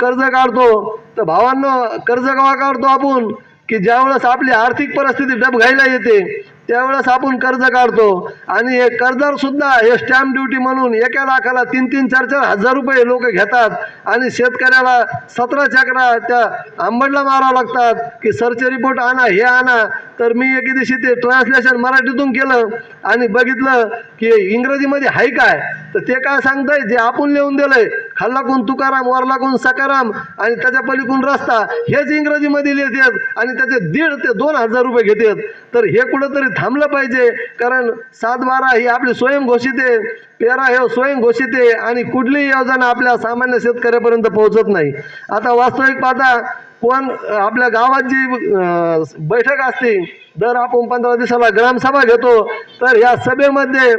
कर्ज काढतो. तर भावांना कर्ज कवा काढतो आपण? की ज्यावेळेस आपली आर्थिक परिस्थिती डबघाईला येते त्यावेळेस आपण कर्ज काढतो. आणि हे कर्जावर सुद्धा हे स्टॅम्प ड्युटी म्हणून एका लाखाला तीन तीन चार चार हजार रुपये लोक घेतात. आणि शेतकऱ्याला सतरा चक्रा त्या आंबडला मारावं लागतात की सरचे रिपोर्ट आणा हे आणा. तर मी एके दिवशी ते ट्रान्सलेशन मराठीतून केलं आणि बघितलं की इंग्रजीमध्ये आहे काय? तर ते काय सांगताय? जे आपण लिहून दिलंय खाल्ला कोण तुकाराम वरला कोण सकाराम आणि त्याच्या पलीकडून रस्ता हेच इंग्रजीमध्ये लिहितात आणि त्याचे दीड ते दोन हजार रुपये घेतात. तर हे कुठंतरी थांबलं पाहिजे कारण सात बारा ही आपली स्वयंघोषित आहे पेरा हे स्वयंघोषित आहे आणि कुठलीही योजना आपल्या सामान्य शेतकऱ्यापर्यंत पोहोचत नाही. आता वास्तविक पाहता कोण आपल्या गावात जी बैठक असते दर आपण पंधरा दिवसाला ग्रामसभा घेतो तर या सभेमध्ये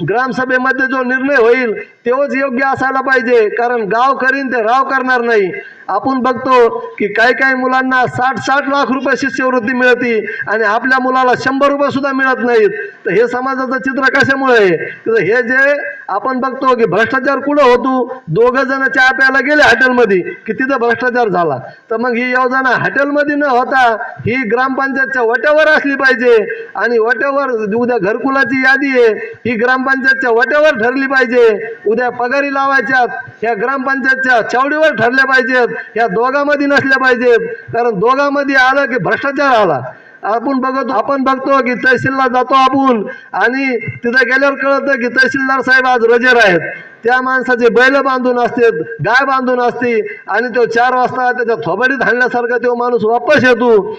ग्रामसभेमध्ये जो निर्णय होईल तेव्हाच योग्य असायला पाहिजे. कारण गाव करीन ते राव करणार नाही. आपण बघतो की काही काही मुलांना साठ साठ लाख रुपये शिष्यवृत्ती मिळते आणि आपल्या मुलाला शंभर रुपये सुद्धा मिळत नाहीत. तर हे समाजाचं चित्र कशामुळे आहे? तर हे जे आपण बघतो की भ्रष्टाचार कुठं होतो? दोघं जण चहा प्यायला गेले हॉटेलमध्ये की तिथं भ्रष्टाचार झाला. तर मग ही योजना हॉटेलमध्ये न होता ही ग्रामपंचायतच्या वट्यावर असली पाहिजे. आणि वट्यावर उद्या घरकुलाची यादी आहे ही ग्रामपंचायतच्या वट्यावर ठरली पाहिजे. उद्या पगारी लावायच्यात ह्या ग्रामपंचायतच्या चावडीवर ठरल्या पाहिजेत. ह्या दोघांमध्ये नसल्या पाहिजेत. कारण दोघांमध्ये आलं की भ्रष्टाचार आला. आपण बघतो आपण बघतो की तहसीलला जातो आपण. आणि तिथं गेल्यावर कळतं की तहसीलदार साहेब आज रजेर आहेत. त्या माणसाचे बैल बांधून असतात गाय बांधून असते. आणि तो चार वाजता त्याच्या थोबडीत हाणल्यासारखा तो माणूस वापस येतो.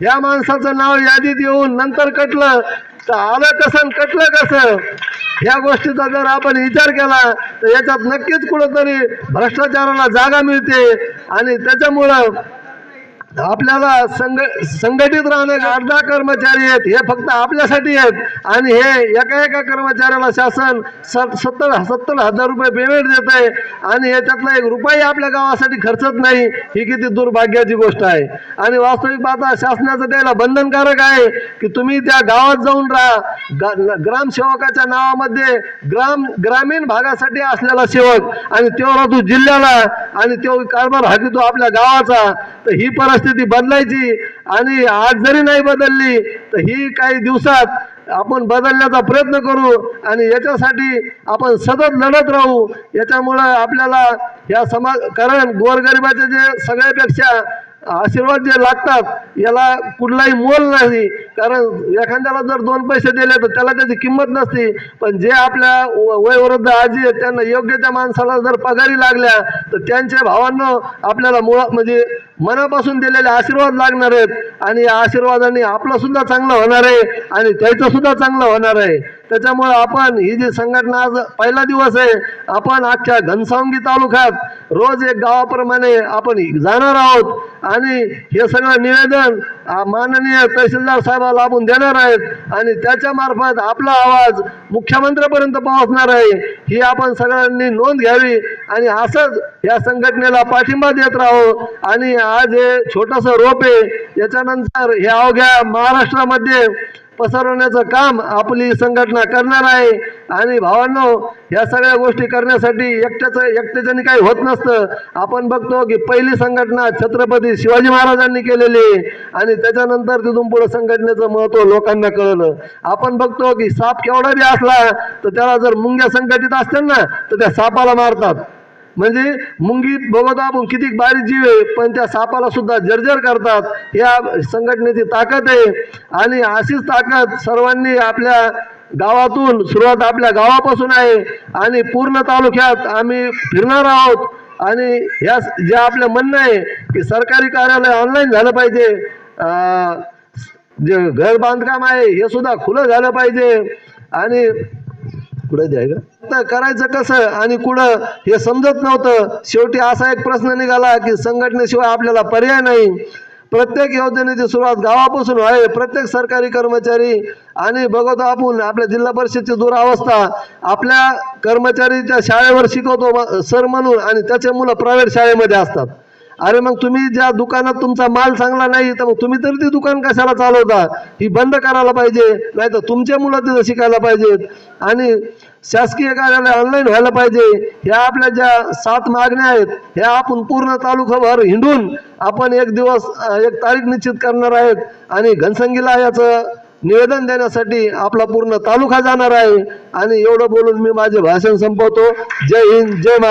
या माणसाचं नाव यादीत येऊन नंतर कटलं तर आलं कसं कटलं कसं? ह्या गोष्टीचा जर आपण विचार केला तर याच्यात नक्कीच कुठंतरी भ्रष्टाचाराला जागा मिळते. आणि त्याच्यामुळं आपल्याला संघ संघटित राहणे अर्धा कर्मचारी आहेत हे फक्त आपल्यासाठी आहेत. आणि हे एका एका कर्मचाऱ्याला शासन सत सत्तर सत्तर हजार रुपये पेमेंट देत आहे. आणि याच्यातला एक रुपयाही आपल्या गावासाठी खर्चत नाही. ही किती दुर्भाग्याची गोष्ट आहे. आणि वास्तविक पाहता शासनाचं त्याला बंधनकारक आहे की तुम्ही त्या गावात जाऊन राहा. ग्रामसेवकाच्या नावामध्ये ग्राम ग्रामीण भागासाठी असलेला सेवक आणि तो राहतो जिल्ह्याला आणि तो कारभार हाकितो आपल्या गावाचा तर ही परिस्थिती बदलायची. आणि आज जरी नाही बदलली तर ही काही दिवसात आपण बदलण्याचा प्रयत्न करू आणि याच्यासाठी आपण सतत लढत राहू. याच्यामुळं आपल्याला या समाज कारण गोरगरिबाचे जे सगळ्यापेक्षा आशीर्वाद जे लागतात याला कुठलाही मोल नाही. कारण एखाद्याला जर दोन पैसे दिले तर त्याला त्याची किंमत नसते. पण जे आपल्या व- वयोवृद्ध आजी आहेत त्यांना योग्य त्या माणसाला जर पगारी लागल्या तर त्यांच्या भावांना आपल्याला मुळात म्हणजे मनापासून दिलेले आशीर्वाद लागणार आहेत. आणि या आशीर्वादाने आपलं सुद्धा चांगलं होणार आहे आणि त्याचं सुद्धा चांगलं होणार आहे. त्याच्यामुळे आपण ही जी संघटना आज पहिला दिवस आहे आपण अख्ख्या घनसावंगी तालुक्यात रोज एक गावाप्रमाणे आपण जाणार आहोत. आणि हे सगळं निवेदन माननीय तहसीलदार साहेबाला आपण देणार आहेत. आणि त्याच्या मार्फत आपला आवाज मुख्यमंत्र्यापर्यंत पोहोचणार आहे. ही आपण सगळ्यांनी नोंद घ्यावी. आणि असंच या संघटनेला पाठिंबा देत राहू. आणि आज हे छोटंसं रोप आहे याच्यानंतर हे अवघ्या महाराष्ट्रामध्ये पसरवण्याचं काम आपली संघटना करणार आहे. आणि भावांनो या सगळ्या गोष्टी करण्यासाठी एकट्याचं एकट्याच्याने काही होत नसतं. आपण बघतो की पहिली संघटना छत्रपती शिवाजी महाराजांनी केलेली. आहे आणि त्याच्यानंतर तिथून पुढे संघटनेचं महत्त्व लोकांना कळलं. आपण बघतो की साप केवढा बी असला तर त्याला जर मुंग्या संघटित असतील ना तर त्या सापाला मारतात. म्हणजे मुंगी बघतो किती बारीक जीव आहे पण त्या सापाला सुद्धा जर्जर करतात. या संघटनेची ताकद आहे. आणि अशीच ताकद सर्वांनी आपल्या गावातून सुरुवात आपल्या गावापासून आहे. आणि पूर्ण तालुक्यात आम्ही फिरणार आहोत. आणि या जे आपलं म्हणणं आहे की सरकारी कार्यालय ऑनलाईन झालं पाहिजे. जे घर बांधकाम आहे हे सुद्धा खुलं झालं पाहिजे. आणि कुठं द्याय का करायचं कसं? आणि कुठं? हे समजत नव्हतं. शेवटी असा एक प्रश्न निघाला की संघटनेशिवाय आपल्याला पर्याय नाही. प्रत्येक योजनेची सुरुवात गावापासून आहे. प्रत्येक सरकारी कर्मचारी आणि बघतो आपण आपल्या जिल्हा परिषदची दुरावस्था. आपल्या कर्मचारी त्या शाळेवर शिकवतो सर म्हणून आणि त्याचे मुलं प्रायव्हेट शाळेमध्ये असतात. अरे मग तुम्ही ज्या दुकानात तुमचा माल चांगला नाही तर मग तुम्ही तर ती दुकान कशाला चालवता? ही बंद करायला पाहिजे नाही तर तुमच्या मुलं तिथं शिकायला पाहिजेत. आणि शासकीय कार्यालय ऑनलाईन व्हायला पाहिजे. ह्या आपल्या ज्या सात मागण्या आहेत ह्या आपण पूर्ण तालुकाभर हिंडून आपण एक दिवस एक तारीख निश्चित करणार आहेत. आणि घनसंगीला याचं निवेदन देण्यासाठी आपला पूर्ण तालुका जाणार आहे. आणि एवढं बोलून मी माझे भाषण संपवतो. जय हिंद जय महाराज